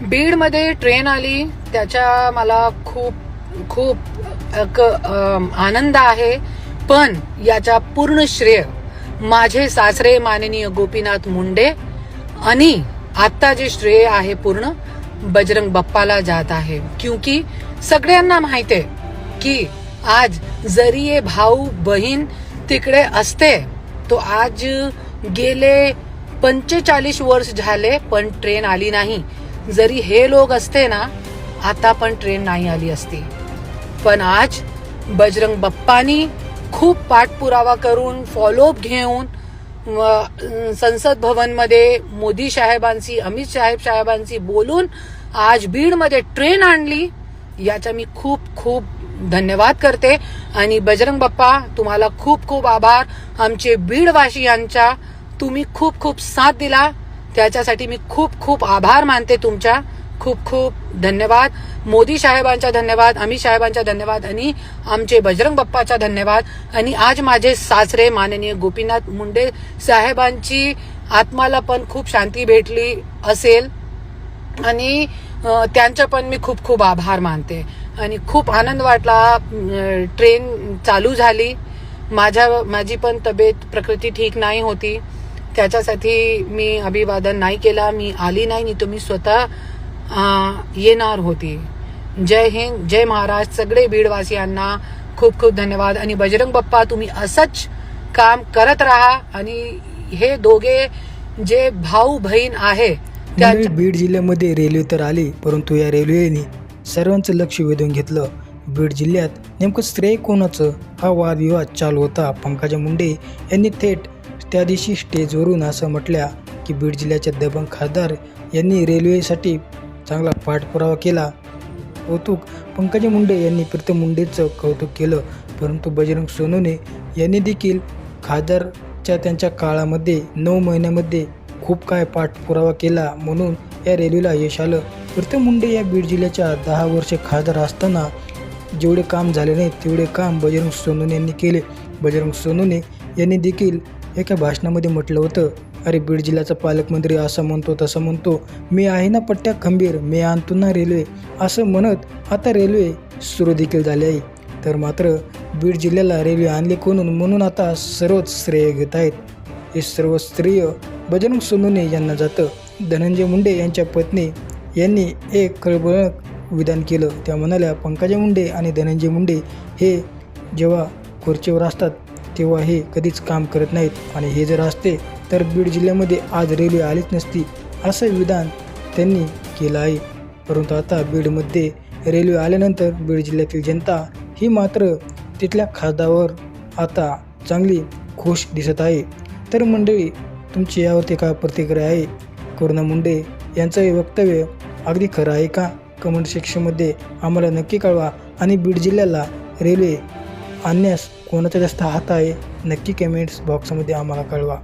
बीडमध्ये ट्रेन आली. त्याच्या मला खूप खूप एक, आनंद आहे. पण याचा पूर्ण श्रेय माझे सासरे माननीय गोपीनाथ मुंडे आणि आता जे श्रेय आहे पूर्ण बजरंग बाप्पाला जात आहे. क्योंकि सगळ्यांना माहिती आहे की आज जरी हे भाऊ बहीण तिकडे असते तो आज गेले पंचेचाळीस वर्ष झाले पण ट्रेन आली नाही. जरी हे लोक असते ना आता पण ट्रेन नाही आली असती. पण आज बजरंग बाप्पानी खूप पाठपुरावा करून फॉलोअप घेऊन व, संसद भवनमध्ये मोदी साहेबांशी अमित साहेब साहेबांशी बोलून आज बीडमध्ये ट्रेन आणली याचा मी खूप खूप धन्यवाद करते. आणि बजरंग बाप्पा तुम्हाला खूप खूप आभार. आमचे बीडवासियांचा तुम्ही खूप खूप साथ दिला. त्याच्यासाठी मी खूप खूप आभार मानते तुमच्या. खूप खूप धन्यवाद. मोदी साहेबांचा धन्यवाद अमित साहेबांचा धन्यवाद आणि आमचे बजरंग बाप्पाचा धन्यवाद. आणि आज माझे सासरे माननीय गोपीनाथ मुंडे साहेबांची आत्माला पण खूप शांती भेटली असेल. आणि त्यांचा पण मी खूप खूप आभार मानते. आणि खूप आनंद वाटला ट्रेन चालू झाली. माझ्या माझी पण तब्येत प्रकृती ठीक नाही होती. त्याच्यासाठी मी अभिवादन नाही केला मी आली नाही नाही तुम्ही स्वतः येणार होती. जय हिंद जय महाराज. सगळे बीडवासियांना खूप खूप धन्यवाद. आणि बजरंग बाप्पा तुम्ही असंच काम करत राहा. आणि हे दोघे जे भाऊ बहीण आहे त्या बीड जिल्ह्यामध्ये रेल्वे तर आली परंतु या रेल्वेने सर्वांचं लक्ष वेधून घेतलं. बीड जिल्ह्यात नेमकं श्रेय कोणाचं? हा वादविवाद चालू होता. पंकजा मुंडे यांनी थेट त्या दिवशी स्टेजवरून असं म्हटल्या की बीड जिल्ह्याचे दबंग खासदार यांनी रेल्वेसाठी चांगला पाठपुरावा केला. कौतुक पंकजा मुंडे यांनी प्रीतम मुंडेचं कौतुक केलं. परंतु बजरंग सोनूने यांनी देखील खासदारच्या त्यांच्या काळामध्ये नऊ महिन्यामध्ये खूप काय पाठपुरावा केला म्हणून या रेल्वेला यश आलं. प्रीतम मुंडे या बीड जिल्ह्याच्या दहा वर्षे खासदार असताना जेवढे काम झाले नाही तेवढे काम बजरंग सोनूने यांनी केले. बजरंग सोनूने यांनी देखील एका भाषणामध्ये म्हटलं होतं अरे बीड जिल्ह्याचा पालकमंत्री असं म्हणतो तसं म्हणतो. मी आहे ना पट्ट्या खंबीर मी आणतो ना रेल्वे. असं म्हणत आता रेल्वे सुरू देखील झाली आहे. तर मात्र बीड जिल्ह्याला रेल्वे आणली कोणून? म्हणून आता सर्वच श्रेय घेत आहेत. हे सर्व श्रेय बजरंग सोनवणे यांना जातं. धनंजय मुंडे यांच्या पत्नी यांनी एक खळबळक विधान केलं. त्या म्हणाल्या पंकजा मुंडे आणि धनंजय मुंडे हे जेव्हा खुर्चीवर असतात तेव्हा हे कधीच काम करत नाहीत. आणि हे जर असते तर बीड जिल्ह्यामध्ये आज रेल्वे आलीच नसती असं विधान त्यांनी केलं आहे. परंतु आता बीडमध्ये रेल्वे आल्यानंतर बीड जिल्ह्यातील जनता ही मात्र तिथल्या खासदारावर आता चांगली खुश दिसत आहे. तर मंडळी तुमची यावरती काय प्रतिक्रिया आहे? करुणा मुंडे यांचं हे वक्तव्य अगदी खरं आहे का? कमेंट सेक्शनमध्ये आम्हाला नक्की कळवा. आणि बीड जिल्ह्याला रेल्वे आणण्यास कोणाचा जास्त हात आहे नक्की कमेंट्स बॉक्समध्ये आम्हाला कळवा.